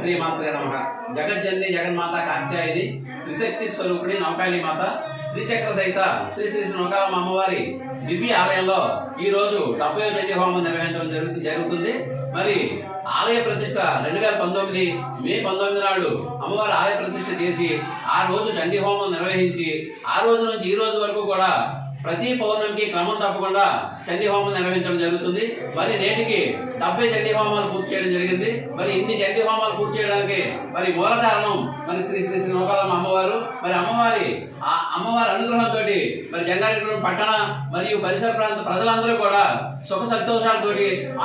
శ్రీమాత్రే శ్రీ నమ. జగజ్జన్ని జగన్మాత కాత్యాయని త్రిశక్తి స్వరూపిణి నౌకాళి మాత. శ్రీచక్ర సహిత శ్రీ శ్రీ శ్రీ నౌకాలమ్మ అమ్మవారి దివ్య ఆలయంలో ఈ రోజు డెబ్బై చండీ హోమం నిర్వహించడం జరుగుతుంది జరుగుతుంది. మరి ఆలయ ప్రతిష్ట రెండు వేల పంతొమ్మిది మే పంతొమ్మిది నాడు అమ్మవారి ఆలయ ప్రతిష్ట చేసి ఆ రోజు చండీ హోమం నిర్వహించి ఆ రోజు నుంచి ఈ రోజు వరకు కూడా ప్రతి పౌర్ణమికి క్రమం తప్పకుండా చండీ హోమం నిర్వహించడం జరుగుతుంది. మరి నేటికి డెబ్బై చండీ హోమాలు పూర్తి చేయడం జరిగింది. మరి ఇన్ని చండీ హోమాలు పూర్తి చేయడానికి మరి మూల కారణం మరి శ్రీ శ్రీ శ్రీ నోకాలమ్మ అమ్మవారు. మరి అమ్మవారి ఆ అమ్మవారి అనుగ్రహంతో మరి జంగారెడ్డి పట్టణ మరియు పరిసర ప్రాంత ప్రజలందరూ కూడా సుఖ సంతోషాలతో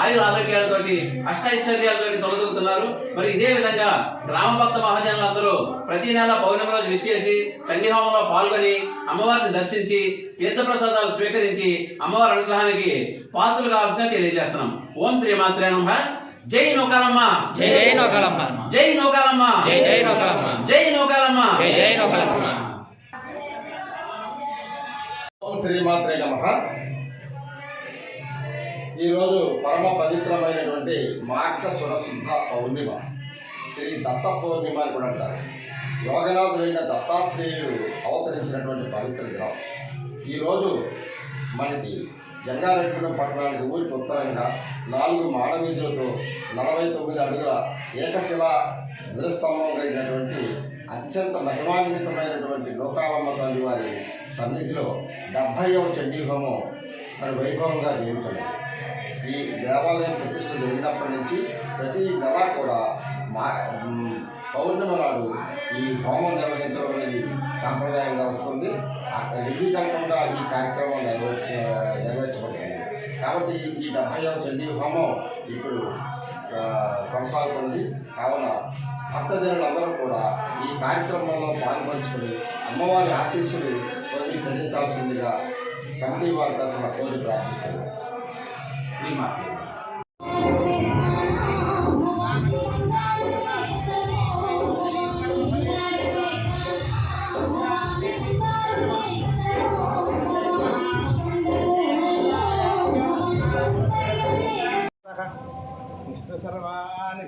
ఆయుర ఆరోగ్యాలతోటి అష్టైశ్వర్యాలతో తొలదూగుతున్నారు మరి ఇదే విధంగా గ్రామ భక్త మహాజనులందరూ ప్రతి నెల పౌర్ణమి రోజు విచ్చేసి చండీ హోమంలో పాల్గొని అమ్మవారిని దర్శించి తీర్థప్రసాదాలు స్వీకరించి అమ్మవారి అనుగ్రహం అనుగ్రహానికి పాత్రలు కావాలని తెలియజేస్తున్నాం. ఓం శ్రీ మాత్రే నమః. జై నౌకాలమ్మ. జై జై నౌకాలమ్మ. జై నౌకాలమ్మ. జై జై నౌకాలమ్మ. జై నౌకాలమ్మ. జై జై నౌకాలమ్మ. ఓం శ్రీమాత్రే నమ. ఈరోజు పరమ పవిత్రమైనటువంటి మార్గశుర శుద్ధ పౌర్ణిమ. శ్రీ దత్త పౌర్ణిమ అని కూడా అంటారు. యోగనాథుడైన దత్తాత్రేయుడు అవతరించినటువంటి పవిత్ర దినం. ఈరోజు మనకి జంగారెడ్డిగూడెం పట్టణానికి ఊరికి ఉత్తరంగా నాలుగు మాడవీధులతో నలభై తొమ్మిది అడుగుల ఏకశిల ధ్వజస్తంభం కలిగినటువంటి అత్యంత మహిమాన్వితమైనటువంటి లోకాలమ్మ తల్లి వారి సన్నిధిలో డెబ్భైవ చండీ హోమం మరి వైభవంగా జరుగుతుంది ఈ దేవాలయం ప్రతిష్ట జరిగినప్పటి నుంచి ప్రతి నెల కూడా మా పౌర్ణమి నాడు ఈ హోమం నిర్వహించడం అనేది సాంప్రదాయంగా వస్తుంది. ఆ కాకుండా ఈ కార్యక్రమం నెరవే నెరవేర్చబడుతుంది కాబట్టి ఈ డెబ్బై చండీ హోమం ఇప్పుడు కొనసాగుతుంది. కావున భక్తజనులందరూ కూడా ఈ కార్యక్రమంలో పాల్పంచుకుని అమ్మవారి ఆశీస్సులు పొంది ధరించాల్సిందిగా కమిటీ వారి తరఫున కోరి ప్రార్థిస్తున్నారు శ్రీమాత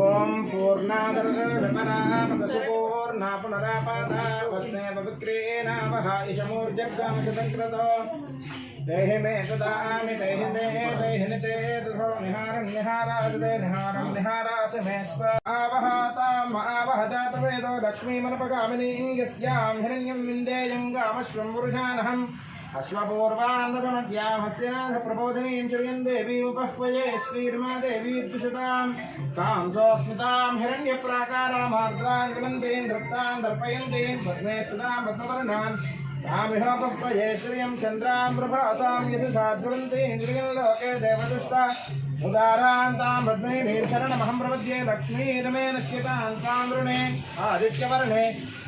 ఓం పూర్ణాదర్శపరామదసుపూర్ణా పునరాపాదా వస్నే देहि मे ददामि देहि मे देहिन ते दधो निहारं निहाराज दे निहारं निहारास मे स्वावह ताम् आवह जातवेदो यस्यां हिरण्यं विन्देयं गामश्वं पुरुषानहम्। अश्वपूर्वान्नतमद्यां हस्यनाथप्रबोधिनीं श्रियं देवीमुपह्वये श्रीर्मा तां सोऽस्मितां हिरण्यप्राकारामार्द्रान् विनन्देन् धृप्तान् दर्पयन्तीं पद्मे सदां पद्मवर्णान्। तामिहोपह्वये श्रियं चन्द्रां प्रभासां यशसा ज्वलन्ति इन्द्रियं लोके देवदुष्टा उदारान्तां पद्मिनीं शरणमहं प्रपद्ये लक्ष्मीर्मे नश्यतां तां वृणे आदित्यवर्णे